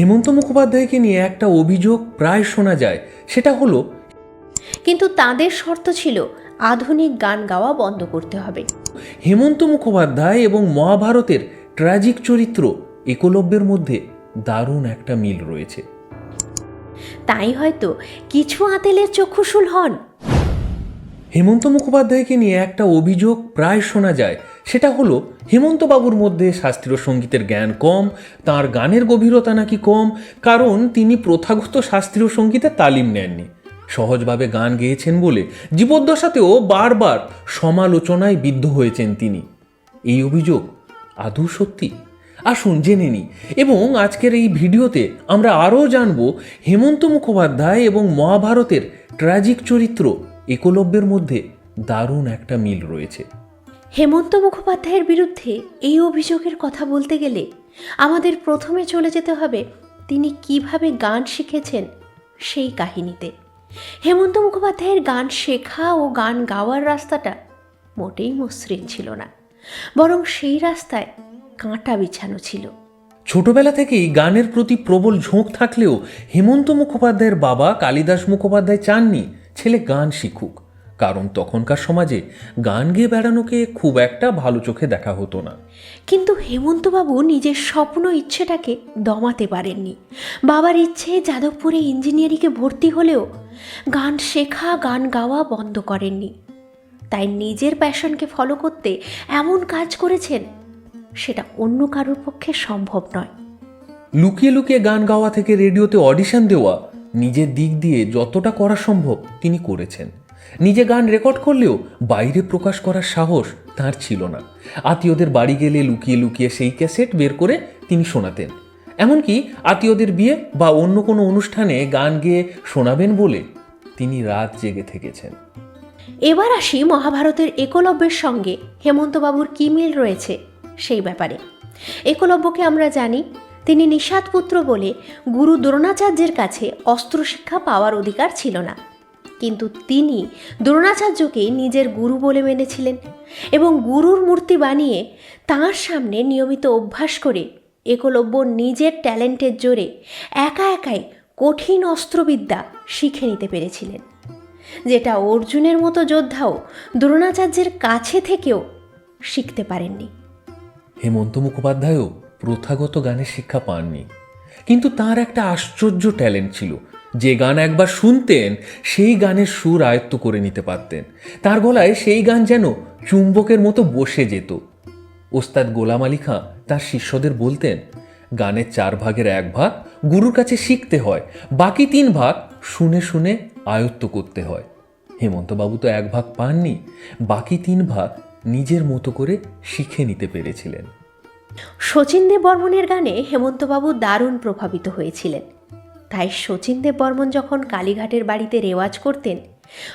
হেমন্ত মুখোপাধ্যায়কে নিয়ে একটা অভিযোগ প্রায় শোনা যায়। সেটা হলো কিন্তু তাদের শর্ত ছিল আধুনিক গান গাওয়া বন্ধ করতে হবে। হেমন্ত মুখোপাধ্যায় এবং মহাভারতের ট্র্যাজিক চরিত্র একলব্যের মধ্যে দারুণ একটা মিল রয়েছে। তাই হয়তো কিছু আতেলের চক্ষুশুল হন। হেমন্ত মুখোপাধ্যায়কে নিয়ে একটা অভিযোগ প্রায় শোনা যায়। সেটা হলো, হেমন্তবাবুর মধ্যে শাস্ত্রীয় সঙ্গীতের জ্ঞান কম, তার গানের গভীরতা নাকি কম, কারণ তিনি প্রথাগত শাস্ত্রীয় সঙ্গীতে তালিম নেননি। সহজভাবে গান গেয়েছেন বলে জীবদ্দশাতেও বারবার সমালোচনায় বিদ্ধ হয়েছেন তিনি। এই অভিযোগ আদৌ সত্যি? আসুন জেনে নিই। এবং আজকের এই ভিডিওতে আমরা আরও জানব হেমন্ত মুখোপাধ্যায় এবং মহাভারতের ট্র্যাজিক চরিত্র একলব্যের মধ্যে দারুণ একটা মিল রয়েছে। হেমন্ত মুখোপাধ্যায়ের বিরুদ্ধে এই অভিযোগের কথা বলতে গেলে আমাদের প্রথমে চলে যেতে হবে তিনি কীভাবে গান শিখেছেন সেই কাহিনীতে। হেমন্ত মুখোপাধ্যায়ের গান শেখা ও গান গাওয়ার রাস্তাটা মোটেই মসৃণ ছিল না, বরং সেই রাস্তায় কাঁটা বিছানো ছিল। ছোটবেলা থেকেই গানের প্রতি প্রবল ঝোঁক থাকলেও হেমন্ত মুখোপাধ্যায়ের বাবা কালিদাস মুখোপাধ্যায় চাননি, ছেলে গান শিখুক। কারণ তখনকার সমাজে গান গেয়ে বেড়ানোকে খুব একটা ভালো চোখে দেখা হতো না। কিন্তু হেমন্তবাবু নিজের স্বপ্ন ইচ্ছেটাকে দমাতে পারেননি। বাবার ইচ্ছে যাদবপুরে ইঞ্জিনিয়ারিংয়ে ভর্তি হলেও গান শেখা গান গাওয়া বন্ধ করেননি। তাই নিজের প্যাশনকে ফলো করতে এমন কাজ করেছেন সেটা অন্য কারোর পক্ষে সম্ভব নয়। লুকিয়ে লুকিয়ে গান গাওয়া থেকে রেডিওতে অডিশন দেওয়া নিজের দিক দিয়ে যতটা করা সম্ভব তিনি করেছেন। নিজে গান রেকর্ড করলেও বাইরে প্রকাশ করার সাহস তার ছিল না। আত্মীয়দের বাড়ি গেলে লুকিয়ে লুকিয়ে সেই ক্যাসেট বের করে তিনি শোনাতেন। এমনকি আত্মীয়দের বিয়ে বা অন্য কোনো অনুষ্ঠানে গান গেয়ে শোনাবেন বলে তিনি রাত জেগে থেকেছেন। এবার আসি মহাভারতের একলব্যের সঙ্গে। হেমন্তবাবুর কী মিল রয়েছে সেই ব্যাপারে। একলব্যকে আমরা জানি, তিনি নিষাদ পুত্র বলে গুরু দ্রোণাচার্যের কাছে অস্ত্রশিক্ষা পাওয়ার অধিকার ছিল না। কিন্তু তিনি দ্রোণাচার্যকে নিজের গুরু বলে মেনেছিলেন এবং গুরুর মূর্তি বানিয়ে তাঁর সামনে নিয়মিত অভ্যাস করে একলব্য নিজের ট্যালেন্টের জোরে একা একাই কঠিন অস্ত্রবিদ্যা শিখে নিতে পেরেছিলেন, যেটা অর্জুনের মতো যোদ্ধাও দ্রোণাচার্যের কাছে থেকেও শিখতে পারেননি। হেমন্ত মুখোপাধ্যায়ও প্রথাগত গানের শিক্ষা পাননি, কিন্তু তার একটা আশ্চর্য ট্যালেন্ট ছিল যে গান একবার শুনতেন, সেই গানের সুর আয়ত্ত করে নিতে পারতেন। তার গলায় সেই গান যেন চুম্বকের মতো বসে যেত। ওস্তাদ গোলাম আলী খাঁ তার শিষ্যদের বলতেন, গানের চার ভাগের এক ভাগ গুরুর কাছে শিখতে হয়, বাকি তিন ভাগ শুনে শুনে আয়ত্ত করতে হয়। হেমন্তবাবু তো এক ভাগ পাননি, বাকি তিন ভাগ নিজের মতো করে শিখে নিতে পেরেছিলেন। শচীন দেব বর্মনের গানে হেমন্তবাবু দারুণ প্রভাবিত হয়েছিলেন। তাই শচীন দেব বর্মন যখন কালীঘাটের বাড়িতে রেওয়াজ করতেন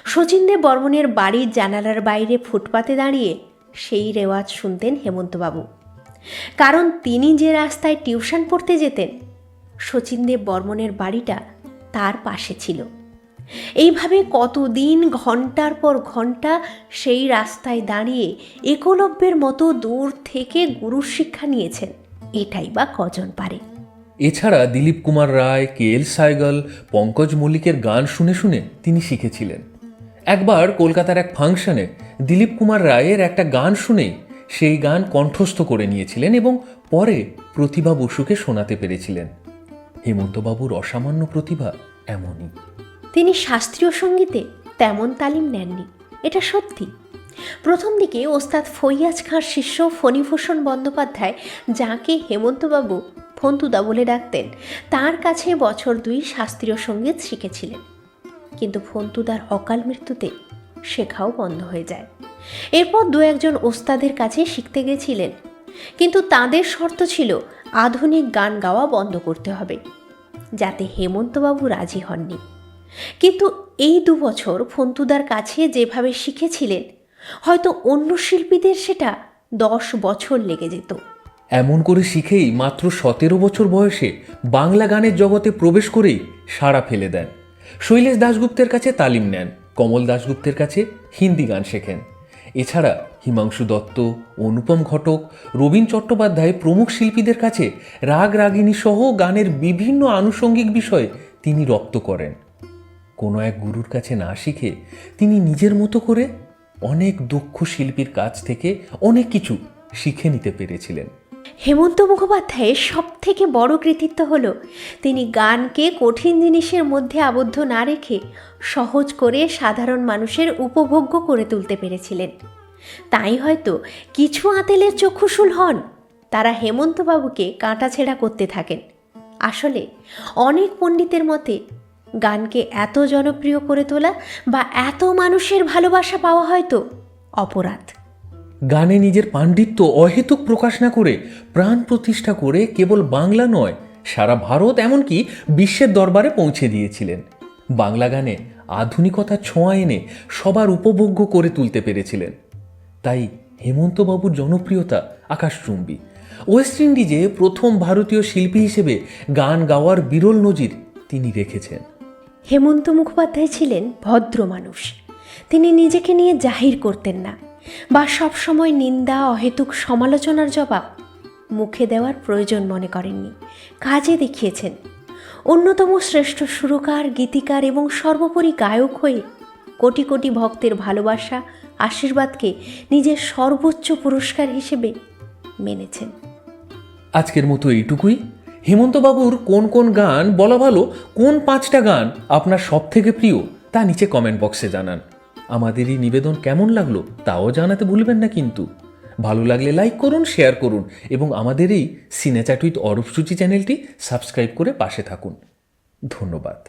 শচীন দেব বর্মনের বাড়ির জানালার বাইরে ফুটপাতে দাঁড়িয়ে সেই রেওয়াজ শুনতেন হেমন্তবাবু। কারণ তিনি যে রাস্তায় টিউশন পড়তে যেতেন শচীন দেব বর্মনের বাড়িটা তার পাশে ছিল। এইভাবে কতদিন, ঘণ্টার পর ঘণ্টা সেই রাস্তায় দাঁড়িয়ে একলব্যের মতো দূর থেকে গুরুর শিক্ষা নিয়েছেন, এটাই বা কজন পারে। এছাড়া দিলীপ কুমার রায়, কে এল সাইগল, পঙ্কজ মল্লিকের গান শুনে শুনে তিনি শিখেছিলেন। একবার কলকাতার এক ফাংশনে দিলীপ কুমার রায়ের একটা গান শুনে সেই গান কণ্ঠস্থ করে নিয়েছিলেন এবং পরে প্রতিভা বসুকে শোনাতে পেরেছিলেন। হেমন্তবাবুর অসামান্য প্রতিভা এমনই। তিনি শাস্ত্রীয় সঙ্গীতে তেমন তালিম নেননি, এটা সত্যি। প্রথম দিকে ওস্তাদ ফৈয়াজ খাঁর শিষ্য ফণিভূষণ বন্দ্যোপাধ্যায়, যাকে হেমন্তবাবু ফন্তুদা বলে ডাকতেন, তার কাছে বছর দুই শাস্ত্রীয় সংগীত শিখেছিলেন। কিন্তু ফন্তুদার অকাল মৃত্যুতে শেখাও বন্ধ হয়ে যায়। এরপর দু একজন ওস্তাদের কাছে শিখতে গেছিলেন। কিন্তু তাদের শর্ত ছিল, আধুনিক গান গাওয়া বন্ধ করতে হবে, যাতে হেমন্তবাবু রাজি হননি। কিন্তু এই দু বছর ফন্তুদার কাছে যেভাবে শিখেছিলেন, হয়তো অন্য শিল্পীদের সেটা দশ বছর লেগে যেত। এমন করে শিখেই মাত্র সতেরো বছর বয়সে বাংলা গানের জগতে প্রবেশ করেই সাড়া ফেলে দেন। শৈলেশ দাশগুপ্তের কাছে তালিম নেন, কমল দাশগুপ্তের কাছে হিন্দি গান শেখেন। এছাড়া হিমাংশু দত্ত, অনুপম ঘটক, রবীন চট্টোপাধ্যায় প্রমুখ শিল্পীদের কাছে রাগ রাগিনী সহ গানের বিভিন্ন আনুষঙ্গিক বিষয়ে তিনি রপ্ত করেন। কোনো এক গুরুর কাছে না শিখে তিনি নিজের মতো করে অনেক দক্ষ শিল্পীর কাছ থেকে অনেক কিছু শিখে নিতে পেরেছিলেন। হেমন্ত মুখোপাধ্যায়ের সব থেকে বড় কৃতিত্ব হল, তিনি গানকে কঠিন জিনিসের মধ্যে আবদ্ধ না রেখে সহজ করে সাধারণ মানুষের উপভোগ্য করে তুলতে পেরেছিলেন। তাই হয়তো কিছু আতেলের চক্ষুশূল হন, তারা হেমন্তবাবুকে কাঁটাছেড়া করতে থাকেন। আসলে অনেক পণ্ডিতের মতে, গানকে এত জনপ্রিয় করে তোলা বা এত মানুষের ভালোবাসা পাওয়া হয়তো অপরাধ। গানে নিজের পাণ্ডিত্য অহেতুক প্রকাশ না করে প্রাণ প্রতিষ্ঠা করে কেবল বাংলা নয়, সারা ভারত এমনকি বিশ্বের দরবারে পৌঁছে দিয়েছিলেন। বাংলা গানে আধুনিকতার ছোঁয়া এনে সবার উপভোগ্য করে তুলতে পেরেছিলেন। তাই হেমন্তবাবুর জনপ্রিয়তা আকাশচুম্বী। ওয়েস্ট ইন্ডিজে প্রথম ভারতীয় শিল্পী হিসেবে গান গাওয়ার বিরল নজির তিনি রেখেছেন। হেমন্ত মুখোপাধ্যায় ছিলেন ভদ্র মানুষ তিনি নিজেকে নিয়ে জাহির করতেন না। বা সবসময় নিন্দা, অহেতুক সমালোচনার জবাব মুখে দেওয়ার প্রয়োজন মনে করেননি। কাজে দেখিয়েছেন। অন্যতম শ্রেষ্ঠ সুরকার, গীতিকার এবং সর্বোপরি গায়ক হয়ে কোটি কোটি ভক্তের ভালোবাসা, আশীর্বাদকে নিজের সর্বোচ্চ পুরস্কার হিসেবে মেনেছেন। আজকের মতো এইটুকুই। হেমন্তবাবুর কোন কোন গান, বলা ভালো, কোন পাঁচটা গান আপনার সব থেকে প্রিয় তা নিচে কমেন্ট বক্সে জানান। আমাদের এই নিবেদন কেমন লাগল তাও জানাতে ভুলবেন না কিন্তু। ভালো লাগলে লাইক করুন শেয়ার করুন এবং আমাদের এই সিনেচাট উইথ অরূপ চ্যানেলটি সাবস্ক্রাইব করে পাশে থাকুন। ধন্যবাদ।